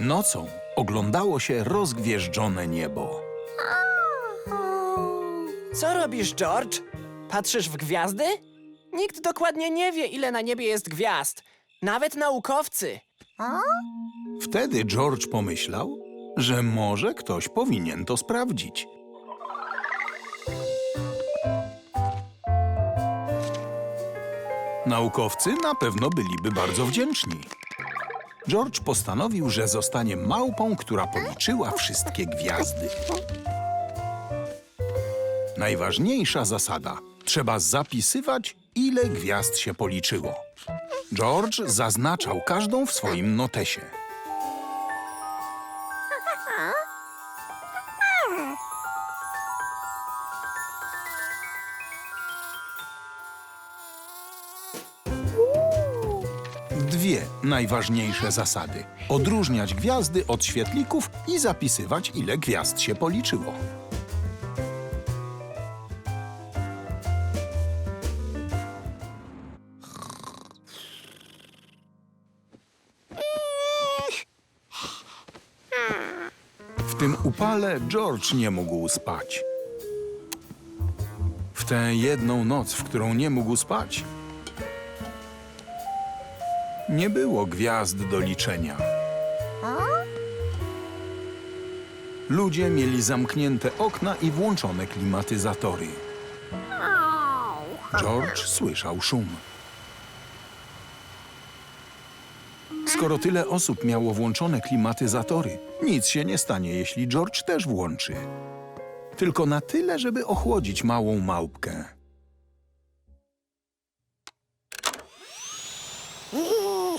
Nocą oglądało się rozgwieżdżone niebo. Co robisz, George? Patrzysz w gwiazdy? Nikt dokładnie nie wie, ile na niebie jest gwiazd. Nawet naukowcy. Wtedy George pomyślał, że może ktoś powinien to sprawdzić. Naukowcy na pewno byliby bardzo wdzięczni. George postanowił, że zostanie małpą, która policzyła wszystkie gwiazdy. Najważniejsza zasada: trzeba zapisywać, ile gwiazd się policzyło. George zaznaczał każdą w swoim notesie. Dwie najważniejsze zasady: odróżniać gwiazdy od świetlików i zapisywać, ile gwiazd się policzyło. W tym upale George nie mógł spać. W tę jedną noc, w którą nie mógł spać, nie było gwiazd do liczenia. Ludzie mieli zamknięte okna i włączone klimatyzatory. George słyszał szum. Skoro tyle osób miało włączone klimatyzatory, nic się nie stanie, jeśli George też włączy. Tylko na tyle, żeby ochłodzić małą małpkę.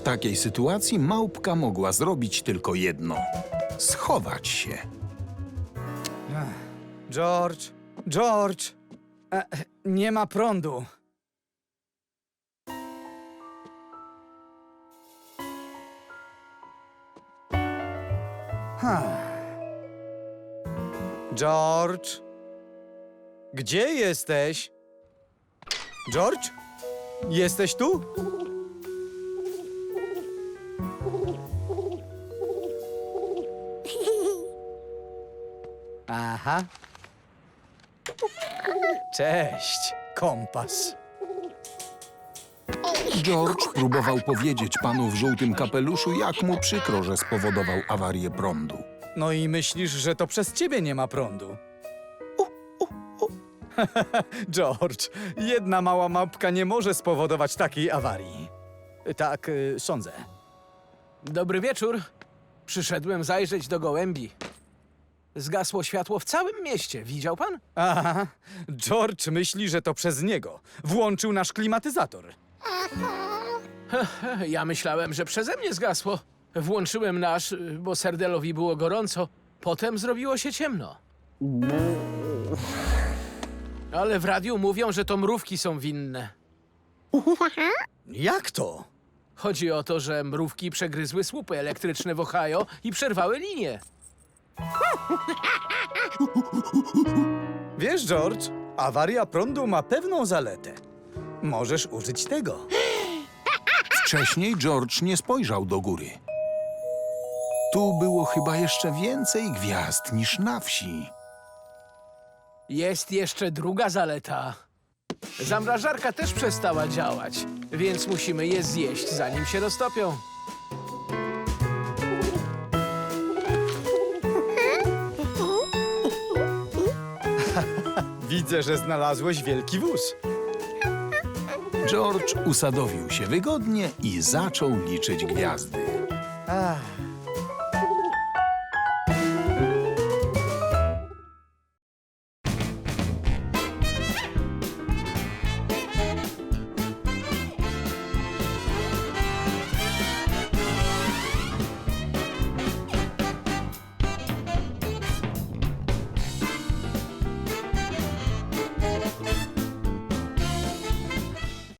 W takiej sytuacji małpka mogła zrobić tylko jedno: schować się. George, George! E, nie ma prądu. Ha. George? Gdzie jesteś? George? Jesteś tu? Aha. Cześć, kompas. George próbował powiedzieć panu w żółtym kapeluszu, jak mu przykro, że spowodował awarię prądu. No i myślisz, że to przez ciebie nie ma prądu? George, jedna mała małpka nie może spowodować takiej awarii. Tak, y, sądzę. Dobry wieczór. Przyszedłem zajrzeć do gołębi. Zgasło światło w całym mieście. Widział pan? Aha, George myśli, że to przez niego. Włączył nasz klimatyzator. Ja myślałem, że przeze mnie zgasło. Włączyłem nasz, y, bo serdelowi było gorąco. Potem zrobiło się ciemno. Ale w radiu mówią, że to mrówki są winne. Jak to? Chodzi o to, że mrówki przegryzły słupy elektryczne w Ohio i przerwały linię. Wiesz, George, awaria prądu ma pewną zaletę. Możesz użyć tego. Wcześniej George nie spojrzał do góry. Tu było chyba jeszcze więcej gwiazd niż na wsi. Jest jeszcze druga zaleta. Zamrażarka też przestała działać, więc musimy je zjeść, zanim się roztopią. Widzę, że znalazłeś wielki wóz. George usadowił się wygodnie i zaczął liczyć gwiazdy. Ach,